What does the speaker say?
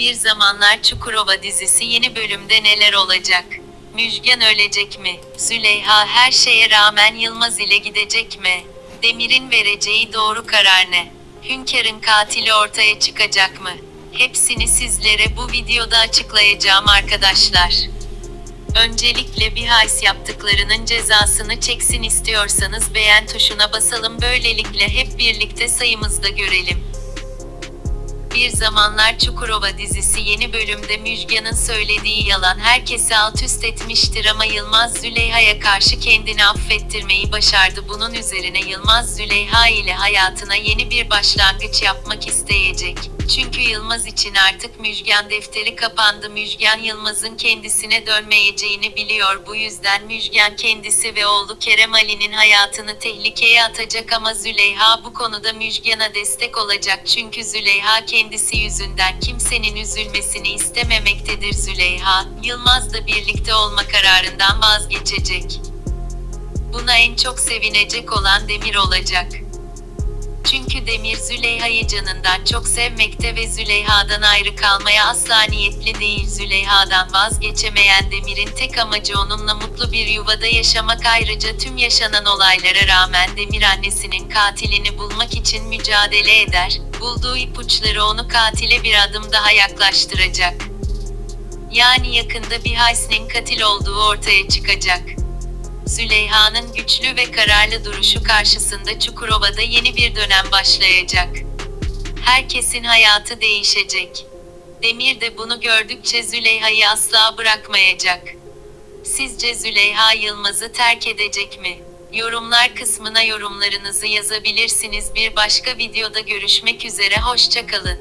Bir Zamanlar Çukurova dizisi yeni bölümde neler olacak? Müjgan ölecek mi? Züleyha her şeye rağmen Yılmaz ile gidecek mi? Demir'in vereceği doğru karar ne? Hünkâr'ın katili ortaya çıkacak mı? Hepsini sizlere bu videoda açıklayacağım arkadaşlar. Öncelikle bir hais yaptıklarının cezasını çeksin istiyorsanız beğen tuşuna basalım böylelikle hep birlikte sayımızda görelim. Bir Zamanlar Çukurova dizisi yeni bölümde Müjgan'ın söylediği yalan herkesi alt üst etmiştir ama Yılmaz Züleyha'ya karşı kendini affettirmeyi başardı. Bunun üzerine Yılmaz Züleyha ile hayatına yeni bir başlangıç yapmak isteyecek. Çünkü Yılmaz için artık Müjgan defteri kapandı. Müjgan Yılmaz'ın kendisine dönmeyeceğini biliyor. Bu yüzden Müjgan kendisi ve oğlu Kerem Ali'nin hayatını tehlikeye atacak ama Züleyha bu konuda Müjgan'a destek olacak. Çünkü Züleyha kendisi yüzünden kimsenin üzülmesini istememektedir Züleyha. Yılmaz'la birlikte olma kararından vazgeçecek. Buna en çok sevinecek olan Demir olacak. Çünkü Demir Züleyha'yı canından çok sevmekte ve Züleyha'dan ayrı kalmaya asla niyetli değil. Züleyha'dan vazgeçemeyen Demir'in tek amacı onunla mutlu bir yuvada yaşamak ayrıca tüm yaşanan olaylara rağmen Demir annesinin katilini bulmak için mücadele eder. Bulduğu ipuçları onu katile bir adım daha yaklaştıracak. Yani yakında bir Hays'nin katil olduğu ortaya çıkacak. Züleyha'nın güçlü ve kararlı duruşu karşısında Çukurova'da yeni bir dönem başlayacak. Herkesin hayatı değişecek. Demir de bunu gördükçe Züleyha'yı asla bırakmayacak. Sizce Züleyha Yılmaz'ı terk edecek mi? Yorumlar kısmına yorumlarınızı yazabilirsiniz. Bir başka videoda görüşmek üzere hoşçakalın.